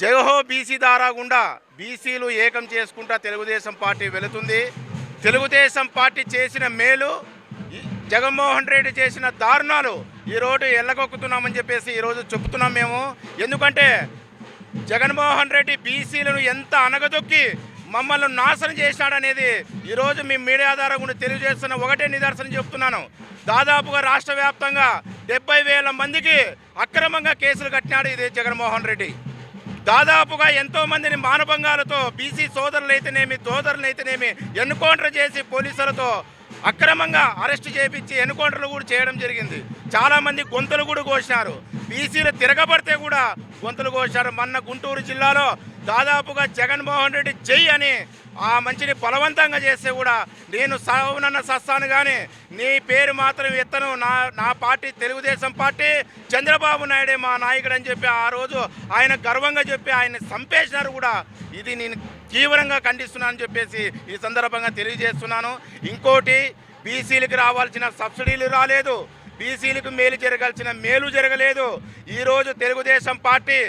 జయహో BC దారా గుండా బీసీలు ఏకం చేసుకుంటా తెలుగుదేశం పార్టీ వెళుతుంది. తెలుగుదేశం పార్టీ చేసిన మేలు జగన్మోహన్ రెడ్డి చేసిన దారుణాలు ఈరోజు ఎల్లగొక్కుతున్నామని చెప్పేసి ఈరోజు చెప్తున్నాం మేము. ఎందుకంటే జగన్మోహన్ రెడ్డి బీసీలను ఎంత అనగదొక్కి మమ్మల్ని నాశనం చేశాడనేది ఈరోజు మీ మీడియా ద్వారా కూడా తెలియజేస్తున్న ఒకటే నిదర్శనం చెప్తున్నాను. దాదాపుగా రాష్ట్ర వ్యాప్తంగా డెబ్బై వేల మందికి అక్రమంగా కేసులు కట్టినాడు ఇది జగన్మోహన్ రెడ్డి. దాదాపుగా ఎంతో మందిని మానభంగాలతో బీసీ సోదరులైతేనేమి సోదరులైతేనేమి ఎన్కౌంటర్ చేసి పోలీసులతో అక్రమంగా అరెస్ట్ చేపించి ఎన్కౌంటర్లు కూడా చేయడం జరిగింది. చాలామంది గొంతులు కూడా కోసినారు. బీసీలు తిరగబడితే కూడా గొంతులు కోసారు మొన్న గుంటూరు జిల్లాలో దాదాపుగా జగన్మోహన్ రెడ్డి జై అని ఆ మంచిని బలవంతంగా చేస్తే కూడా నేను సవనన్న సస్తాను కానీ నీ పేరు మాత్రం ఎత్తను. నా నా పార్టీ తెలుగుదేశం పార్టీ. చంద్రబాబు నాయుడే మా నాయకుడు అని చెప్పి ఆ రోజు ఆయన గర్వంగా చెప్పి ఆయన సంపేసినారు కూడా. ఇది నేను తీవ్రంగా ఖండిస్తున్నానని చెప్పేసి ఈ సందర్భంగా తెలియజేస్తున్నాను. ఇంకోటి బీసీలకు రావాల్సిన సబ్సిడీలు రాలేదు. బీసీలకు మేలు జరగాల్సిన మేలు జరగలేదు. ఈరోజు తెలుగుదేశం పార్టీ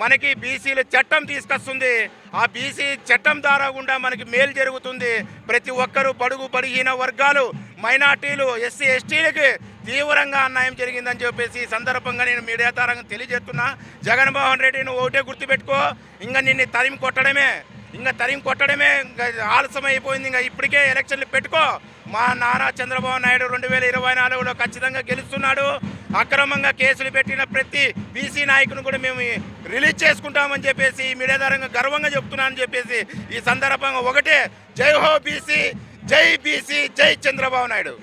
మనకి బీసీలు చట్టం తీసుకొస్తుంది. ఆ బీసీ చట్టం ద్వారా గుండా మనకి మేలు జరుగుతుంది. ప్రతి ఒక్కరూ బడుగు బడిహీన వర్గాలు మైనార్టీలు ఎస్సీ ఎస్టీలకి తీవ్రంగా అన్యాయం జరిగిందని చెప్పేసి ఈ సందర్భంగా నేను మీడియా తరంగా తెలియజేస్తున్నా. జగన్మోహన్ రెడ్డి నువ్వు ఒకటే గుర్తుపెట్టుకో ఇంకా నిన్ను తరిమి కొట్టడమే. ఇంకా తరిమి కొట్టడమే ఇంకా ఆలస్యం అయిపోయింది. ఇంకా ఇప్పటికే ఎలక్షన్లు పెట్టుకో. మా నారా చంద్రబాబు నాయుడు రెండు వేల ఇరవై నాలుగులో ఖచ్చితంగా గెలుస్తున్నాడు. అక్రమంగా కేసులు పెట్టిన ప్రతి బీసీ నాయకుని కూడా మేము రిలీజ్ చేసుకుంటామని చెప్పేసి మీడియాధారంగా మీడియా ద్వారా గర్వంగా చెప్తున్నామని చెప్పేసి ఈ సందర్భంగా ఒకటే జై హో బీసీ జై బీసీ జై చంద్రబాబు నాయుడు.